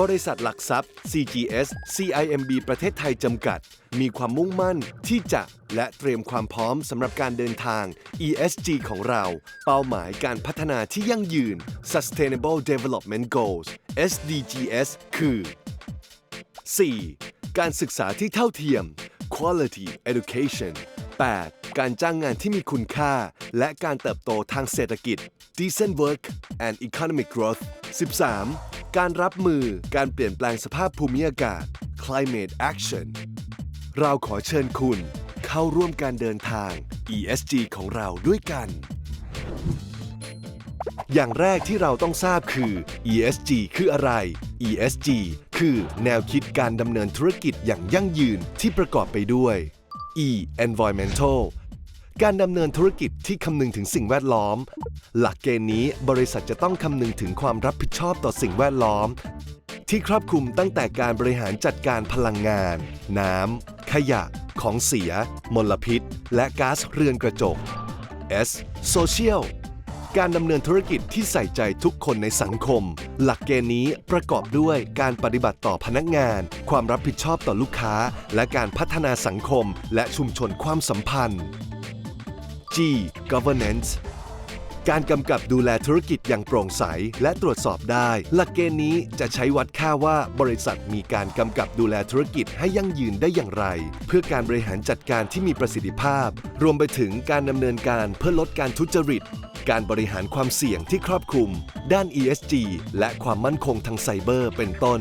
บริษัทหลักทรัพย์ CGS CIMB ประเทศไทยจำกัด มีความมุ่งมั่นที่จะและเตรียมความพร้อมสำหรับการเดินทาง ESG ของเรา เป้าหมายการพัฒนาที่ยั่งยืน Sustainable Development Goals SDGs คือ 4. การศึกษาที่เท่าเทียม Quality Education 8. การจ้างงานที่มีคุณค่า และการเติบโตทางเศรษฐกิจ Decent Work and Economic Growth 13. การรับมือการเปลี่ยนแปลงสภาพภูมิอากาศ Climate Action เราขอเชิญคุณ เข้าร่วมการเดินทาง ESG ของเราด้วยกัน อย่างแรกที่เราต้องทราบคือ ESG คืออะไร ESG คือแนวคิดการดำเนินธุรกิจอย่างยั่งยืนที่ประกอบไปด้วย E environmental การดำเนินธุรกิจที่คำนึงถึงสิ่งแวดล้อม หลักเกณฑ์นี้บริษัทจะต้องคำนึงถึงความรับผิดชอบต่อสิ่งแวดล้อม ที่ครอบคลุมตั้งแต่การบริหารจัดการพลังงาน น้ำ ขยะ ของเสีย มลพิษ และก๊าซเรือนกระจก S Social การดำเนินธุรกิจที่ใส่ใจทุกคนในสังคม หลักเกณฑ์นี้ประกอบด้วยการปฏิบัติต่อพนักงาน ความรับผิดชอบต่อลูกค้า และการพัฒนาสังคม และชุมชนความสัมพันธ์ G Governance การกำกับดูแลธุรกิจอย่างโปร่งใส และตรวจสอบได้ หลักเกณฑ์นี้จะใช้วัดค่าว่าบริษัทมีการกำกับดูแลธุรกิจให้ยั่งยืนได้อย่างไร เพื่อการบริหารจัดการที่มีประสิทธิภาพ รวมไปถึงการดำเนินการเพื่อลดการทุจริต การบริหารความเสี่ยงที่ครอบคลุม ด้าน ESG และความมั่นคงทางไซเบอร์เป็นต้น